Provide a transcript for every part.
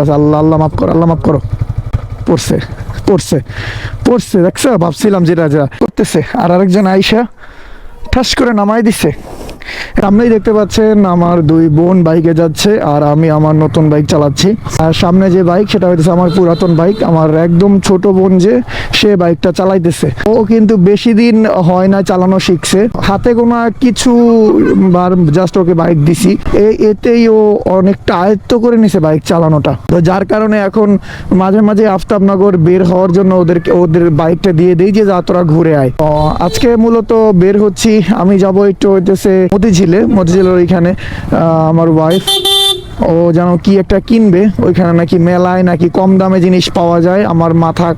করতেছে আল্লাহ আল্লাহ মাফ করো, আল্লাহ মাফ করো। পড়ছে পড়ছে পড়ছে, দেখছ? ভাবছিলাম যেটা যা করতেছে। আর আরেকজন আইসা ঠাস করে নামাই দিছে। সামনেই দেখতে পাচ্ছেন আমার দুই বোন বাইকে যাচ্ছে আর আমি আমার নতুন বাইক চালাচ্ছি। আর সামনে যে বাইক, সেটা হচ্ছে আমার পুরাতন বাইক। আমার একদম ছোট বোন যে, সে বাইকটা চালাইতেছে। ও কিন্তু বেশি দিন হয় না চালানো শিখছে। হাতে গোনা কিছু বার জাস্ট ওকে বাইক দিছি। এতেই ও অনেকটা আয়ত্ত করে নিছে বাইক চালানোটা। তো যার কারণে এখন মাঝে মাঝে আফতাবনগর বের হওয়ার জন্য ওদেরকে, ওদের বাইকটা দিয়ে দেই যে যা তোরা ঘুরে আয়। আজকে মূলত বের হচ্ছি। আমি যাব একটু হইতেছে মতিঝিলে। মতিঝিলের ওইখানে আমার ওয়াইফ ও যেন কি একটা কিনবে, ওইখানে নাকি মেলায় নাকি কম দামে জিনিস পাওয়া যায়। আমার মাথা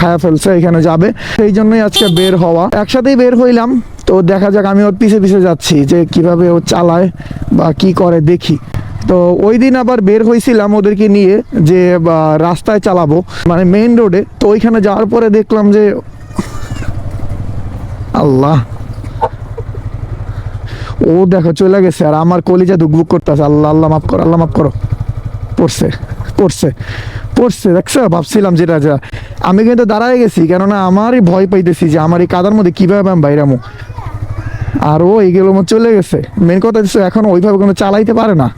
খায়া ফেলছে, এখানে যাবে। সেই জন্যই আজকে বের হওয়া। একসাথেই বের হইলাম। তো দেখা যাক, আমি ওর পিছে পিছে যাচ্ছি, যে কীভাবে ও চালায় বা কি করে দেখি। তো ওই দিন আবার বের হয়েছিলাম ওদেরকে নিয়ে, যে রাস্তায় চালাবো মানে মেইন রোডে তো ওইখানে যাওয়ার পরে দেখলাম যে, আল্লাহ! ও দেখো চলে গেছে আর আমার কলিজা দুকবুক করতেছে। আল্লাহ আল্লাহ মাফ করো আল্লাহ মাফ করো। পড়ছে পড়ছে পড়ছে। দেখছ? ভাবছিলাম যেটা যা আমি কিন্তু দাঁড়ায় গেছি কেননা আমারই ভয় পাইতেছি যে আমার এই কাদার মধ্যে কীভাবে আমি বাইরামো আর ও এইগুলোর মধ্যে চলে গেছে। মেন কথা হচ্ছে এখন ওইভাবে কোনো চালাইতে পারে না।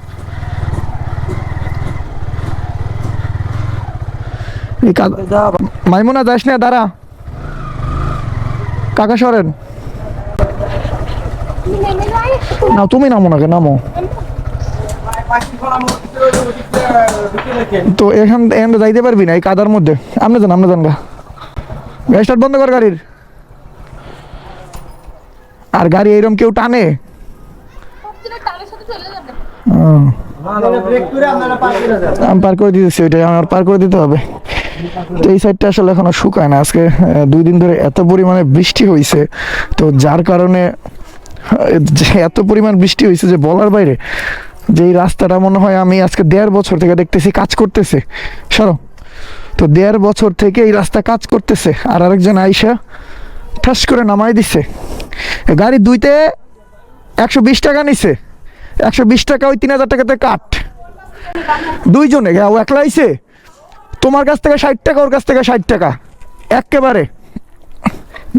এই কাদা মাইমুনা যাস না দাঁড়া। কাকা সরেন। না, তুমি নামো নাকি নামো। তো এখান এখান যাইতে পারবি না, এই কাদার মধ্যে। আপনি যান আপনি যান গা। স্টার্ট বন্ধ কর গাড়ির। আর গাড়ি এরকম কেউ টানে? পার করে দিতেছি ওইটাই, আমার পার করে দিতে হবে। তো এই সাইডটা আসলে এখনও শুকায় না, আজকে দুই দিন ধরে এত পরিমাণে বৃষ্টি হয়েছে তো যার কারণে এত পরিমাণ বৃষ্টি হয়েছে যে বলার বাইরে, যে এই রাস্তাটা মনে হয় আমি আজকে দেড় বছর থেকে দেখতেছি কাজ করতেছে। সরো। তো দেড় বছর থেকে এই রাস্তা কাজ করতেছে, আর আরেকজন আইসা ঠাস করে নামাই দিছে। গাড়ি দুইতে একশো বিশ টাকা নিছে। একশো বিশ টাকা ওই তিন হাজার টাকাতে কাট। দুইজনে ও একলা আইছে? তোমার কাছ থেকে ষাট টাকা, ওর কাছ থেকে ষাট টাকা। একেবারে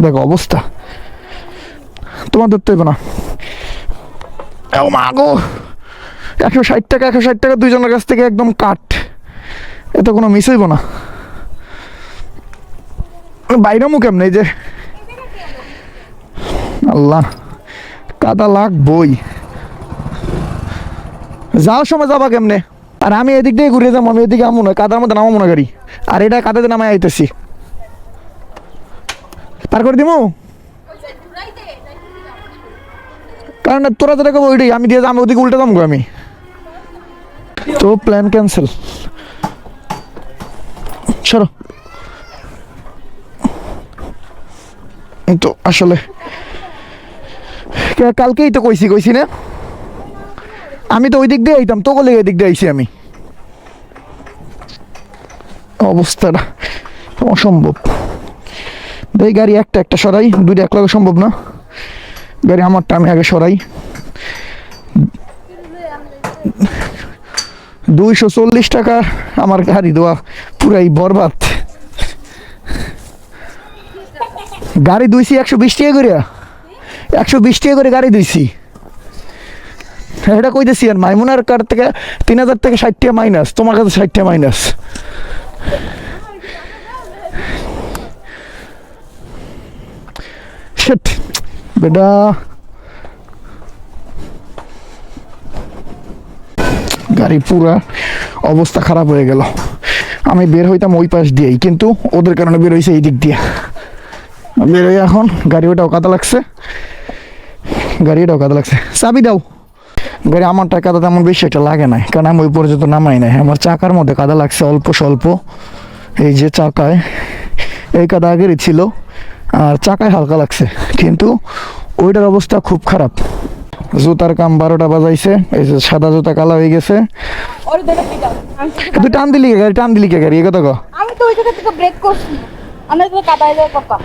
দেখো অবস্থা। তোমার ধরতে হইবে না। ও মা গো, একশো ষাট টাকা, একশো ষাট টাকা দুইজনের কাছ থেকে একদম কাট এত কোনো মিস হইব না। বাইরে মুখ এমনি যে? আল্লাহ, কাদা লাগ বই যাওয়ার সময় যাবা কেমনে? আর আমি এদিক দিয়ে ঘুরে যাব, আমি এদিকে আমো না, কাদার মধ্যে নামাবো না গাড়ি। আর এটা কাদাতে নামাই আইতেছি। পার করে দিমু? কারণ তোরা যেটা করব ওইটাই, আমি দিয়ে ওদিকে উল্টে যাব আমি। তো প্ল্যান ক্যান্সেল সরো। তো আসলে কালকেই তো কইছি কইছি না? আমি তো ওই দিক দিয়ে আইতাম, তোকে লেগে দিক দিয়ে আইছি আমি। অবস্থাটা অসম্ভব। এই গাড়ি একটা একটা সরাই, দুইটা এক সম্ভব না। গাড়ি আমারটা আমি আগে সরাই। দুইশো চল্লিশ টাকা আমার গাড়ি দেওয়া পুরাই বরবাদ। গাড়ি দুইছি একশো বিশ টাকা করে একশো বিশ টাকা করে গাড়ি দুইছি এটা কইতেছি আর মাইমুনার কার থেকে তিন হাজার থেকে ষাট টাকা মাইনাস তোমার কাছে ষাট টাকা মাইনাস। Shit, বেটা। গাড়ি পুরা অবস্থা খারাপ হয়ে গেল। আমি বের হইতাম ওই পাশ দিয়েই, কিন্তু ওদের কারণে বের হয়েছে এই দিক দিয়ে। বের হয়ে এখন গাড়ি ওটাও কাদা লাগছে। গাড়িটাও কাদা লাগছে। চাবি দাও। গাড়ি আমারটা কাদা তেমন বেশি একটা লাগে না কারণ আমি ওই পর্যন্ত নামাই নাই। আমার চাকার মধ্যে কাদা লাগছে অল্প স্বল্প। এই যে চাকায়, এই কাদা আগেরই ছিল। আর চাকায় হালকা লাগছে, কিন্তু ওইটার অবস্থা খুব খারাপ। জুতার কাম বারোটা বাজাইছে, এই যে সাদা জুতা কালা হয়ে গেছে। তুই টান দিলি গাড়ি, টান দিলি গাড়ি, এ কথা আমি তো ওই জায়গা ব্রেক করছি কাটাই যায় পাকা